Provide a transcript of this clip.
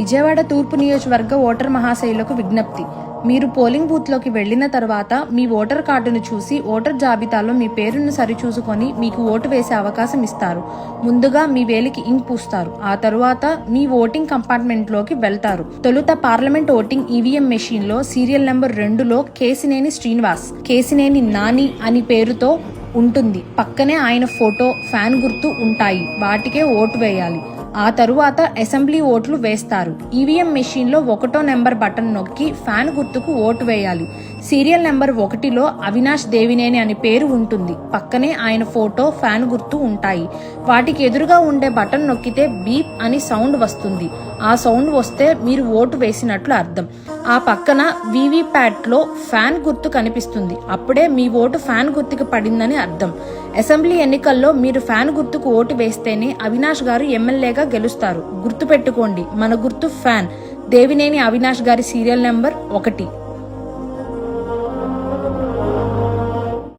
విజయవాడ తూర్పు నియోజకవర్గ ఓటర్ మహాశైలకు విజ్ఞప్తి. మీరు పోలింగ్ బూత్లోకి వెళ్ళిన తర్వాత మీ ఓటర్ కార్డును చూసి ఓటర్ జాబితాలో మీ పేరును సరిచూసుకొని మీకు ఓటు వేసే అవకాశం ఇస్తారు. ముందుగా మీ వేలికి ఇంక్ పూస్తారు. ఆ తరువాత మీ ఓటింగ్ కంపార్ట్మెంట్లోకి వెళ్తారు. తొలుత పార్లమెంట్ ఓటింగ్ ఈవీఎం మెషిన్లో సీరియల్ నెంబర్ రెండులో కేసినేని శ్రీనివాస్ కేసినేని నాని అని పేరుతో ఉంటుంది. పక్కనే ఆయన ఫోటో ఫ్యాన్ గుర్తు ఉంటాయి. వాటికే ఓటు వేయాలి. ఆ తరువాత అసెంబ్లీ ఓట్లు వేస్తారు. ఈవీఎం మెషిన్లో ఒకటో నెంబర్ బటన్ నొక్కి ఫ్యాన్ గుర్తుకు ఓటు వేయాలి. సీరియల్ నెంబర్ ఒకటిలో అవినాష్ దేవినేని అని పేరు ఉంటుంది. పక్కనే ఆయన ఫోటో ఫ్యాన్ గుర్తు ఉంటాయి. వాటికి ఎదురుగా ఉండే బటన్ నొక్కితే బీప్ అని సౌండ్ వస్తుంది. ఆ సౌండ్ వస్తే మీరు ఓటు వేసినట్లు అర్థం. ఆ పక్కన లో ఫ్యాన్ గుర్తు కనిపిస్తుంది. అప్పుడే మీ ఓటు ఫ్యాన్ గుర్తుకి పడిందని అర్థం. అసెంబ్లీ ఎన్నికల్లో మీరు ఫ్యాన్ గుర్తుకు ఓటు వేస్తేనే అవినాష్ గారు ఎమ్మెల్యేగా గెలుస్తారు. గుర్తుపెట్టుకోండి మన గుర్తు ఫ్యాన్. దేవినేని అవినాష్ గారి సీరియల్ నెంబర్ ఒకటి.